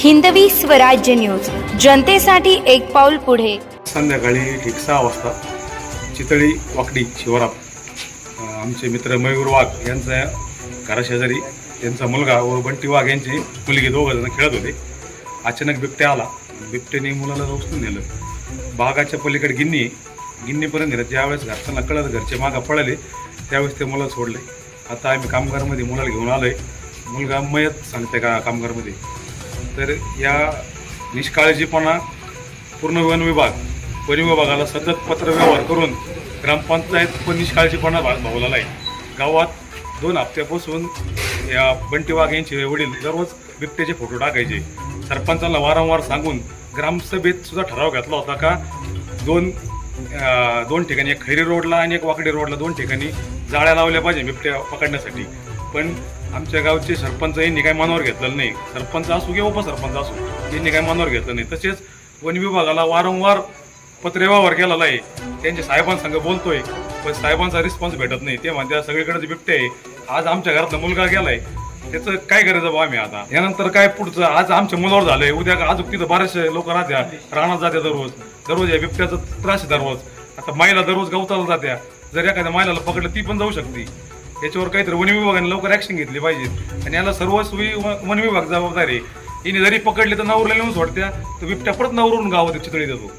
Hindavi Swarajya news. जनतेसाठी एक पाऊल पुढे. संध्याकाळी ठीक सहा वाजता चितळी वाकडी शिवरात आमचे मित्र मयूर वाघ यांचा घराशेजारी त्यांचा मुलगा व बंटी वाघ यांची मुलगी दोघं जण खेळत होते. अचानक बिबट्या आला. बिबट्याने मुलाला उचलून नेलं. बागाच्या पलीकडे गिन्नी गिन्नीपर्यंत नेलं. ज्यावेळेस घरच्यांना कळत घरचे मागा पळाले त्यावेळेस ते मुलं सोडले. आता आम्ही कामगारमध्ये मुलाला घेऊन आलो आहे मुलगा मयत सांगते का कामगारमध्ये? तर या निष्काळजीपणा पूर्ण वन विभाग परिविभागाला सतत पत्रव्यवहार करून ग्रामपंचायत पण निष्काळजीपणा भा- भावलेला आहे. गावात दोन हप्त्यापासून या बंटी वाघ यांचे वडील दररोज बिबट्याचे फोटो टाकायचे. सरपंचांना वारंवार सांगून ग्रामसभेत सुद्धा ठराव घातला होता का दोन दोन ठिकाणी एक खैरी रोडला आणि एक वाकडी रोडला दोन ठिकाणी जाळ्या लावल्या पाहिजे बिबट्या पकडण्यासाठी. पण आमच्या गावचे सरपंच यांनी काय मनावर घेतलेलं नाही. सरपंच असू किंवा उपसरपंच असू यांनी काय मनावर घेतलं नाही. तसेच वन विभागाला वारंवार पत्रव्यवहार केलेला आहे. त्यांच्या साहेबांसंग बोलतोय पण साहेबांचा रिस्पॉन्स भेटत नाही. ते म्हणते सगळीकडेच बिबटे आहे आज आमच्या घरातला मुलगा गेलाय. त्याचं काय करायचं बा आम्ही आता? यानंतर काय पुढचं? आज आमच्या मुलावर झालंय. उद्या आज तिथं बरेचसे लोक राहत्या रानात जात्या दररोज. दररोज या बिबट्याचा त्रास दररोज. आता माईला दररोज गवताला जात्या. जर एखाद्या मायला पकडलं ती पण जाऊ शकते. याच्यावर काहीतरी वन विभागाने लवकर ॲक्शन घेतली पाहिजे. आणि याला सर्वस्वी व- वन विभाग जबाबदार आहे. हिने जरी पकडले तर नवरला नेऊन सोडत्या तर बिबट्या परत नवरून गावात चितळी देतो.